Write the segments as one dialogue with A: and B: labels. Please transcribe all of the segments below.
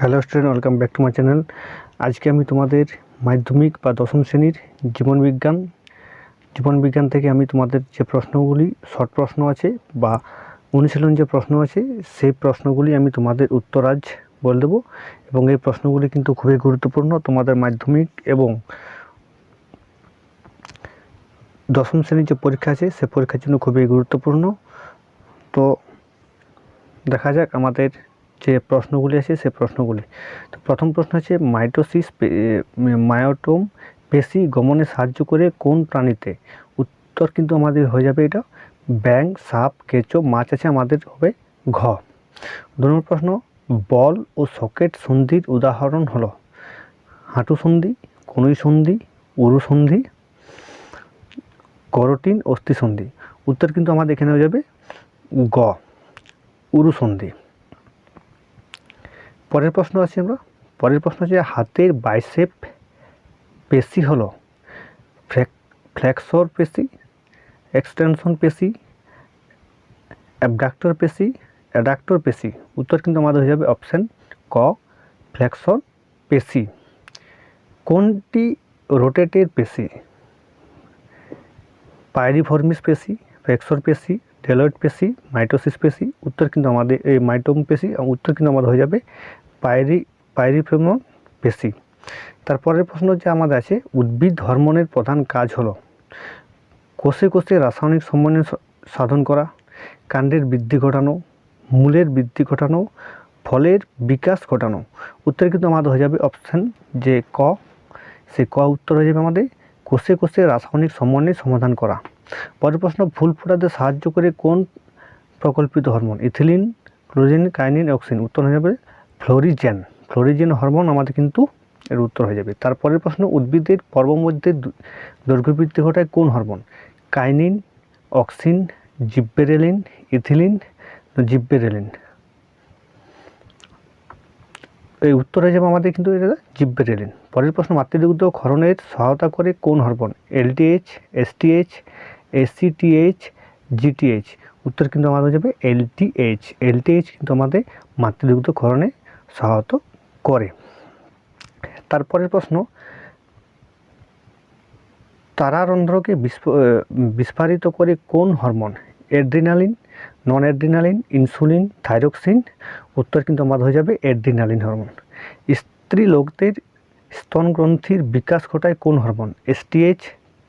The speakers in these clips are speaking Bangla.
A: Hello student welcome back to my channel আজকে আমি তোমাদের মাধ্যমিক বা দশম শ্রেণির জীবন বিজ্ঞান জীবন বিজ্ঞান থেকে আমি তোমাদের যে প্রশ্নগুলি শর্ট প্রশ্ন আছে বা অনুশীলন যে প্রশ্ন আছে, সেই প্রশ্নগুলি আমি তোমাদের উত্তর আজ বলে দেবো এবং এই প্রশ্নগুলি কিন্তু খুবই গুরুত্বপূর্ণ তোমাদের মাধ্যমিক এবং দশম শ্রেণির যে পরীক্ষা আছে, সে পরীক্ষার জন্য খুবই গুরুত্বপূর্ণ। তো দেখা যাক আমাদের যে প্রশ্নগুলি আছে সে প্রশ্নগুলি। তো প্রথম প্রশ্ন আছে মাইটোসিস মায়োটোম পেশি গমনে সাহায্য করে কোন প্রাণীতে? উত্তর কিন্তু আমাদের হয়ে যাবে এটা ব্যাং সাপ, কেঁচো, মাছ আছে আমাদের হবে ঘ। দু নম্বর প্রশ্ন, বল ও সকেট সন্ধির উদাহরণ হলো, হাঁটু সন্ধি, কনুই সন্ধি, উরু সন্ধি, করটিন, অস্থি সন্ধি। উত্তর কিন্তু আমাদের এখানে হয়ে যাবে গ, উরু সন্ধি। পরের প্রশ্ন আছে আমরা। পরের প্রশ্ন আছে হাতের বাইসেপ পেশি হলো। ফ্ল্যাক্সর পেশি, এক্সটেনশন পেশি, অ্যাবডাক্টর পেশি, অ্যাডাক্টর পেশি। উত্তর কিন্তু আমাদের হয়ে যাবে অপশান ক, ফ্লেক্সর পেশি। কোনটি রোটেটের পেশি? পাইরিফর্মিস পেশি, ফ্লেক্সর পেশি ডেলয়েড পেশি মাইটোসিস পেশি, উত্তর কিন্তু আমাদের, এই মাইটোম পেশি উত্তর কিন্তু আমাদের হয়ে যাবে পাইরি পাইরিফেমন পেশি। তারপরের প্রশ্ন যে আমাদের আছে, উদ্ভিদ হরমোনের প্রধান কাজ হলো কোষে কোষে রাসায়নিক সমন্বয় সাধন করা, কাণ্ডের বৃদ্ধি ঘটানো, মূলের বৃদ্ধি ঘটানো, ফলের বিকাশ ঘটানো। উত্তর কিন্তু আমাদের হয়ে যাবে অপশান যে ক, সে ক উত্তর হয়ে যাবে আমাদের। কোষে কোষে রাসায়নিক সমন্বয় সমাধান করা। পরের প্রশ্ন ফুল ফোটাতে সাহায্য করে কোন প্রকল্পিত হরমোন? ইথিলিন ক্লোজিন কাইনিন, অক্সিন? উত্তর হয়ে যাবে ফ্লোরিজেন। ফ্লোরিজেন হরমোন আমাদের কিন্তু এর উত্তর হয়ে যাবে। তারপরের প্রশ্ন, উদ্ভিদের পর্ব মধ্যে দৈর্ঘ্যবৃদ্ধি ঘটায় কোন hormone? Kinin, auxin, gibberellin, ethylene gibberellin? এই উত্তর হয়ে যাবে আমাদের কিন্তু এটা জিব্বেরেলিন। পরের প্রশ্ন, মাতৃদুগ্ধ ক্ষরণের সহায়তা করে কোন hormone? LTH, STH ACTH GTH উত্তর কিন্তু আমাদের হয়ে যাবে এলটিএইচ এলটিএইচ কিন্তু আমাদের মাতৃদুগ্ধ ক্ষরণে সহায়তা করে। তারপরের প্রশ্ন, তারারন্ধ্রকে বিস্ফারিত করে কোন hormone? Adrenaline non adrenaline insulin thyroxine উত্তর কিন্তু আমাদের হয়ে যাবে এড্রিনালিন হরমোন স্ত্রী লোকদের স্তন গ্রন্থির বিকাশ ঘটায় কোন hormone? STH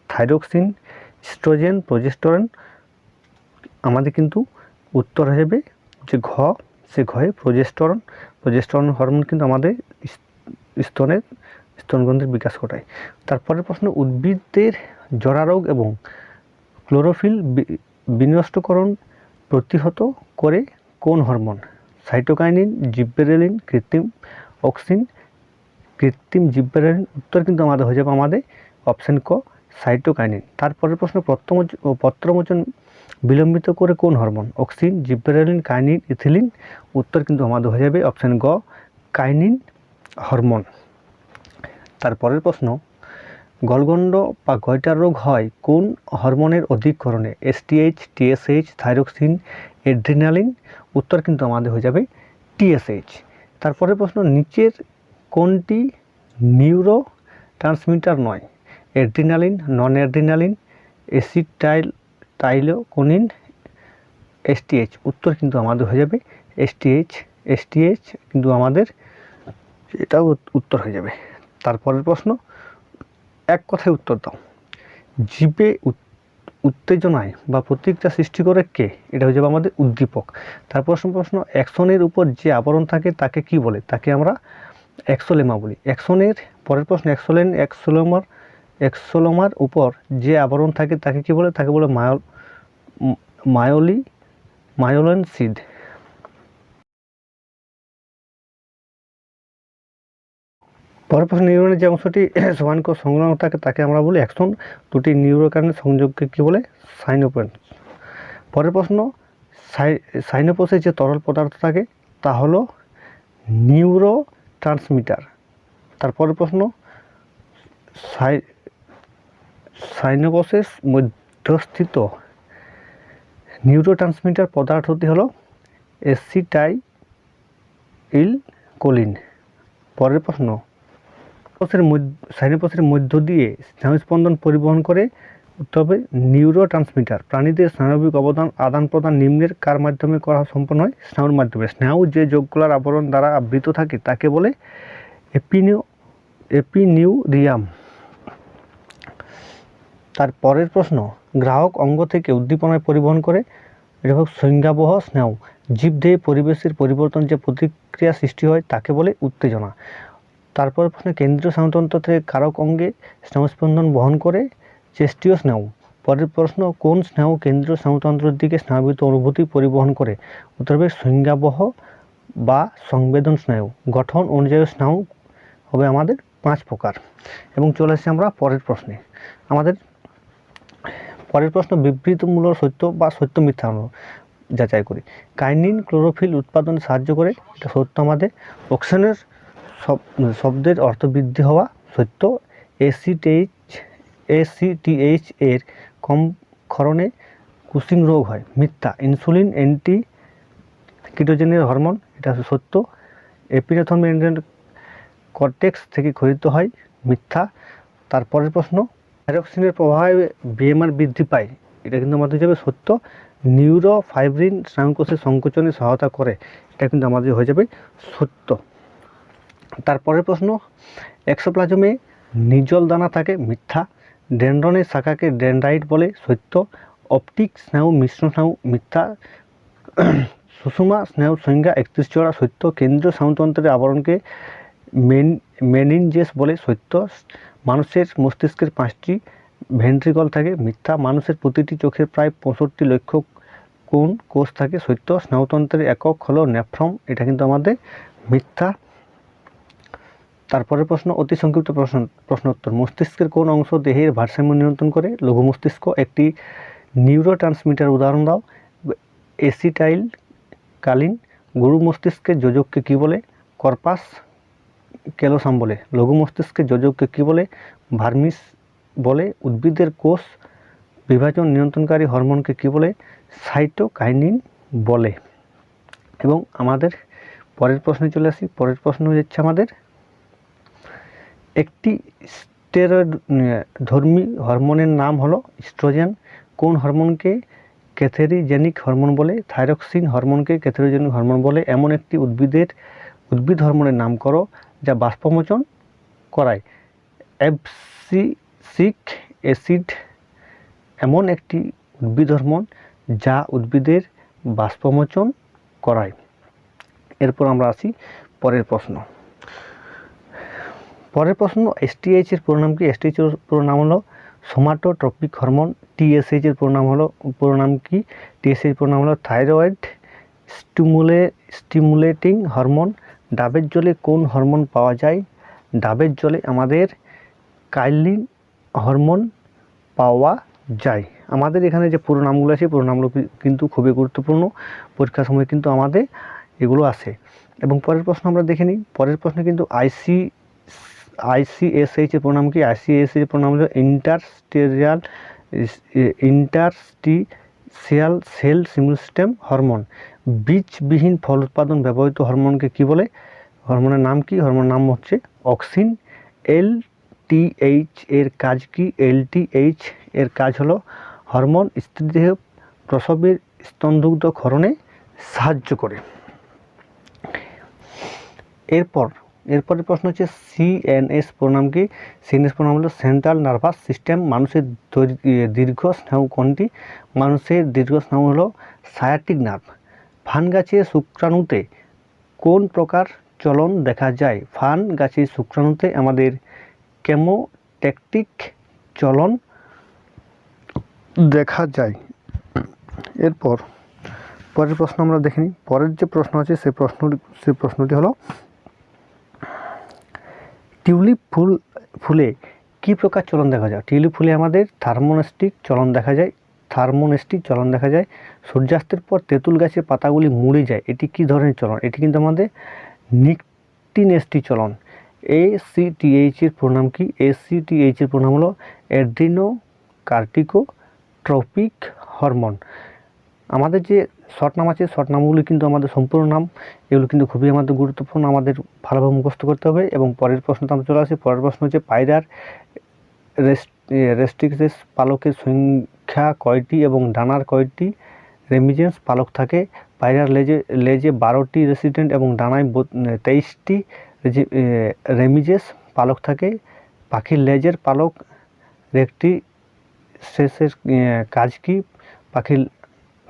A: thyroxine oestrogen progesterone আমাদের কিন্তু উত্তর যাবে যে ঘ, সে ঘয়ে প্রজেস্টরন প্রজেস্টরন হরমোন কিন্তু আমাদের স্তনের, স্তনগ্রন্থির বিকাশ ঘটায়। তারপরের প্রশ্ন উদ্ভিদদের জরারোগ এবং ক্লোরোফিল বিনষ্টকরণ প্রতিহত করে কোন হরমোন সাইটোকাইনিন জিব্বেরেলিন কৃত্রিম অক্সিন কৃত্রিম জিব্বেরেলিন উত্তর কিন্তু আমাদের হয়ে যাবে আমাদের অপশান ক। সাইটোকাইনিন। তারপরের প্রশ্ন প্রত্যমোচন পত্রমোচন বিলম্বিত করে কোন hormone? Auxin gibberellin kinin, ethylene. উত্তর কিন্তু আমাদের হয়ে যাবে অপশান গ, কাইনিন হরমোন। তারপরের প্রশ্ন, গলগণ্ড বা গয়টার রোগ হয়? কোন হরমোনের অধিকরণে? STH TSH thyroxine, adrenaline? উত্তর কিন্তু আমাদের হয়ে যাবে টিএসএইচ তারপরের প্রশ্ন, নিচের কোনটি নিউরো ট্রান্সমিটার নয়? এড্রিনালিন নন এড্রিনালিন এসিটাইল টাইলোকোনিন এসটিএইচ উত্তর কিন্তু আমাদের হয়ে যাবে এসটিএইচ এসটিএইচ কিন্তু আমাদের এটাও উত্তর হয়ে যাবে। তারপরের প্রশ্ন, এক কথায় উত্তর দাও। জীবে উত্তেজনায় বা প্রতিক্রিয়া সৃষ্টি করে কে? এটা হয়ে যাবে আমাদের উদ্দীপক। তার প্রশ্ন প্রশ্ন, অ্যাকশনের উপর যে আবরণ থাকে তাকে কি বলে? তাকে আমরা অ্যাক্সোলেমা বলি। অ্যাকশনের, পরের প্রশ্ন, অ্যাক্সোলেন, অ্যাক্সোলোমার এক্সোলোমার উপর যে আবরণ থাকে, তাকে কি বলে? তাকে বলে মায়ল মায়োলি, মায়োলেন সিড। পরের প্রশ্ন নিউরনের যে অংশটি সমানক সংলগ্ন থাকে, তাকে আমরা বলি অ্যাকশন দুটি নিউরোকানের সংযোগকে কী বলে? সাইনোপেন। পরের প্রশ্ন সাইনোপোসে যে তরল পদার্থ থাকে, তা হলো নিউরো ট্রান্সমিটার তারপরের প্রশ্ন, সাই সাইনোপোসেস মধ্যস্থিত নিউরোট্রান্সমিটার পদার্থটি হলো এসিটাই ইল কোলিন পরের প্রশ্ন কোষের সাইনোপসের মধ্য দিয়ে স্নায়ুস্পন্দন পরিবহন করে হবে নিউরো ট্রান্সমিটার প্রাণীদের স্নায়বিক অবদান, আদান প্রদান, নিম্নের কার মাধ্যমে করা সম্পন্ন হয়? স্নায়ুর মাধ্যমে। স্নায়ু যে যোগগুলার আবরণ দ্বারা আবৃত থাকে তাকে বলে এপিনিউ, এপিনিউরিয়াম। তার পরের প্রশ্ন, গ্রাহক অঙ্গ থেকে উদ্দীপনায় পরিবহন করে এটা হোক সংজ্ঞাবহ স্নেহ, জীবদেহে পরিবেশের পরিবর্তন যে প্রতিক্রিয়া সৃষ্টি হয় তাকে বলে উত্তেজনা। তারপর প্রশ্ন, কেন্দ্রীয় স্নায়ুতন্ত্র থেকে কারক অঙ্গে স্নেহস্পন্দন বহন করে, চেষ্টীয় স্নেহ। পরের প্রশ্ন, কোন স্নেহ কেন্দ্রীয় স্নায়ুতন্ত্রের দিকে স্নায়বিত অনুভূতি পরিবহন করে? উত্তর হবে, সংজ্ঞাবহ বা সংবেদন স্নায়ু গঠন অনুযায়ী স্নায়ু হবে আমাদের পাঁচ প্রকার। এবং চলে আসছি আমরা পরের প্রশ্নে। আমাদের পরের প্রশ্ন, বিবৃতিমূলক সত্য বা সত্য মিথ্যা যাচাই করি। কাইনিন ক্লোরোফিল উৎপাদনে সাহায্য করে, এটা সত্য আমাদের। অক্সিজেনের শব শব্দের অর্থবৃদ্ধি হওয়া সত্য। এসিটিএইচ এসিটিএইচ এর কম ক্ষরণে কুসিং রোগ হয়, মিথ্যা। ইনসুলিন অ্যান্টি কিটোজেনের হরমোন, এটা সত্য। এপিনেথন কর্টেক্স থেকে ক্ষরিত হয়, মিথ্যা। তারপরের প্রশ্ন থাইরক্সিনের প্রভাবে বিএমআর বৃদ্ধি পায়। এটা কিন্তু আমাদের যাবে সত্য। নিউরো ফাইব্রিন স্নায়ুকোষের সংকোচনে সহায়তা করে। এটা কিন্তু আমাদের হয়ে যাবে সত্য। তারপরের প্রশ্ন এক্সোপ্লাজমে নিজল দানা থাকে মিথ্যা। ডেন্ড্রনের শাখাকে ডেন্ড্রাইট বলে সত্য। অপটিক স্নায়ু মিশ্র স্নায়ু মিথ্যা। সুষুমা স্নায়ু সংজ্ঞা একত্রিশ চড়া সত্য। কেন্দ্রীয় স্নায়ুতন্ত্রের আবরণকে মেন, মেনিনজেস বলে সত্য। মানুষের মস্তিষ্কের পাঁচটি ভেন্ট্রিকল থাকে, মিথ্যা। মানুষের প্রতিটি চোখের প্রায় পঁয়ষট্টি লক্ষ কোন কোষ থাকে, সত্য। স্নায়ুতন্ত্রের একক হলো নেফ্রম, এটা কিন্তু আমাদের মিথ্যা। তারপরের প্রশ্ন, অতি সংক্ষিপ্ত প্রশ্ন, প্রশ্নোত্তর। মস্তিষ্কের কোন অংশ দেহের ভারসাম্য নিয়ন্ত্রণ করে? লঘু মস্তিষ্ক একটি নিউরো ট্রান্সমিটার উদাহরণ দাও। এসিটাইল কালীন গরু মস্তিষ্কের যোজককে কী বলে? কর্পাস ক্যালোসাম বলে? লঘু মস্তিষ্কের যোজককে কী বলে? ভার্মিস বলে, উদ্ভিদের কোষ বিভাজন নিয়ন্ত্রণকারী হরমোনকে কী বলে? সাইটোকাইনিন বলে। এবং আমাদের পরের প্রশ্নে চলে আসি। পরের প্রশ্ন হচ্ছে আমাদের একটি স্টেরয়েড ধর্মী হরমোনের নাম হলো স্ট্রোজেন কোন হরমোনকে? ক্যাথেরিজেনিক হরমোন বলে, থাইরক্সিন হরমোনকে ক্যাথেরিজেনিক হরমোন বলে। এমন একটি উদ্ভিদের, উদ্ভিদ হরমোনের নাম করো। যা বাষ্পমোচন করায়। অ্যাবসিসিক অ্যাসিড এমন একটি উদ্ভিদ হরমোন যা উদ্ভিদের বাষ্পমোচন করায়। এরপর আমরা আসি পরের প্রশ্ন। পরের প্রশ্ন এসটিএইচ এর পুরো নাম কি এসটিএইচ এর পুরো নাম হলো সোমাটোট্রপিক হরমোন। টিএসএইচ এর পুরো নাম হলো পুরো নাম কি টিএসএইচ পুরো নাম হলো থাইরয়েড স্টিমুলে, স্টিমুলেটিং হরমোন। ডাবের জলে কোন হরমোন পাওয়া যায়? ডাবের জলে আমাদের কাইলিন হরমোন পাওয়া যায়। আমাদের এখানে যে পুরো নামগুলো আছে, পুরো নামগুলো কিন্তু খুবই গুরুত্বপূর্ণ। পরীক্ষার সময় কিন্তু আমাদের এগুলো আসে এবং পরের প্রশ্ন আমরা দেখে নিই। পরের প্রশ্নে কিন্তু আইসি আইসিএসএইচ এর প্রণাম কি? আইসিএসএইচ এর প্রণাম হলো interstitial interstitial cell system hormone. বীজবিহীন ফল উৎপাদন ব্যবহৃত হরমোনকে কি বলে? হরমোনের নাম কি? হরমোনের নাম হচ্ছে অক্সিন। এল টিএইচ এর কাজ কি? এল টিএইচ এর কাজ হলো হরমোন স্ত্রীদেহ প্রসবের স্তনদুগ্ধ ক্ষরণে সাহায্য করে। এরপর এরপরের প্রশ্ন হচ্ছে সিএনএস প্রণাম কি? সিএনএস প্রণাম হলো সেন্ট্রাল নার্ভাস সিস্টেম মানুষের দৈর- দীর্ঘ স্নায়ু কোনটি? মানুষের দীর্ঘ স্নায়ু হলো সায়াটিক নার্ভ ফান গাছের শুক্রাণুতে কোন প্রকার চলন দেখা যায়? ফান গাছের শুক্রাণুতে আমাদের কেমোট্যাকটিক চলন দেখা যায়। এরপর, পরের প্রশ্ন আমরা দেখিনি পরের যে প্রশ্ন আছে সেই প্রশ্ন সেই প্রশ্নটি হলো টিউলিপ ফুল, ফুলে কী প্রকার চলন দেখা যায়? টিউলিপ ফুলে আমাদের থার্মোনেস্টিক চলন দেখা যায়, থার্মোনেস্টিক চলন দেখা যায়। সূর্যাস্তের পর তেঁতুল গাছের পাতাগুলি মুড়ে যায়। এটি কী ধরনের চলন? এটি কিন্তু আমাদের নিকটিনেস্টি চলন। এ সিটিএইচ এর প্রণাম কি? এ এর প্রণাম হলো অ্যাড্রিনো কার্টিকো ট্রপিক হরমোন। আমাদের যে শর্ট নাম আছে, শর্ট নামগুলি কিন্তু আমাদের সম্পূর্ণ নাম। এগুলো কিন্তু খুবই আমাদের গুরুত্বপূর্ণ, আমাদের ভালোভাবে মুখস্থ করতে হবে। এবং পরের প্রশ্নটা আমরা চলে আসি। পরের প্রশ্ন হচ্ছে, পায়রার রেস্ট্রিক্টেস পালকের সংখ্যা কয়টি এবং ডানার কয়টি রেমিজেন্স পালক থাকে? পায়রার লেজে লেজে বারোটি রেসিডেন্ট এবং ডানায় তেইশটি রেমিজেস পালক থাকে। পাখির লেজের পালক একটি শেষের কাজ কি? পাখির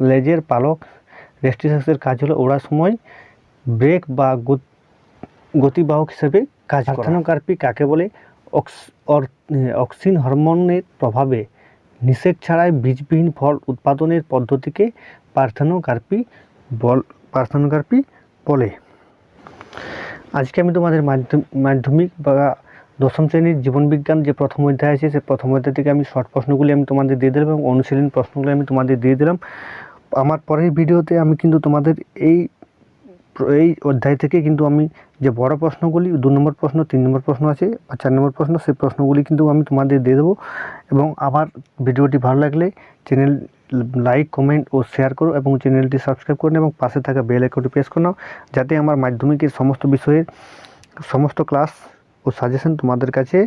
A: লেজের পালক রেস্টিসেসের কাজ হলো ওড়ার সময় ব্রেক বা গতিবাহক হিসেবে কাজ পার্থেনোকার্পি কাকে বলে? অক্সিন হরমোনের প্রভাবে নিষেক ছাড়াই বীজবিহীন ফল উৎপাদনের পদ্ধতিকে পার্থেনোকার্পি বল পার্থেনোকার্পি বলে। আজকে আমি তোমাদের মাধ্যম- মাধ্যমিক বা দশম শ্রেণির জীবনবিজ্ঞান যে প্রথম অধ্যায় আছে সেই প্রথম অধ্যায় থেকে আমি শর্ট প্রশ্নগুলি আমি তোমাদের দিয়ে দিলাম এবং অনুশীলন প্রশ্নগুলি আমি তোমাদের দিয়ে দিলাম। আমার পরের ভিডিওতে আমি কিন্তু তোমাদের এই এই অধ্যায় থেকে কিন্তু আমি যে বড় প্রশ্নগুলি, দু নম্বর প্রশ্ন, তিন নম্বর প্রশ্ন আছে আর চার নম্বর প্রশ্ন, সেই প্রশ্নগুলি কিন্তু আমি তোমাদের দিয়ে দেবো। এবং আমার ভিডিওটি ভালো লাগলে চ্যানেল লাইক, কমেন্ট ও শেয়ার করো এবং চ্যানেলটি সাবস্ক্রাইব করে এবং পাশে থাকা বেল আইকনটি প্রেস করে নাও যাতে আমার মাধ্যমিকের সমস্ত বিষয়ের সমস্ত ক্লাস ও সাজেশন তোমাদের কাছে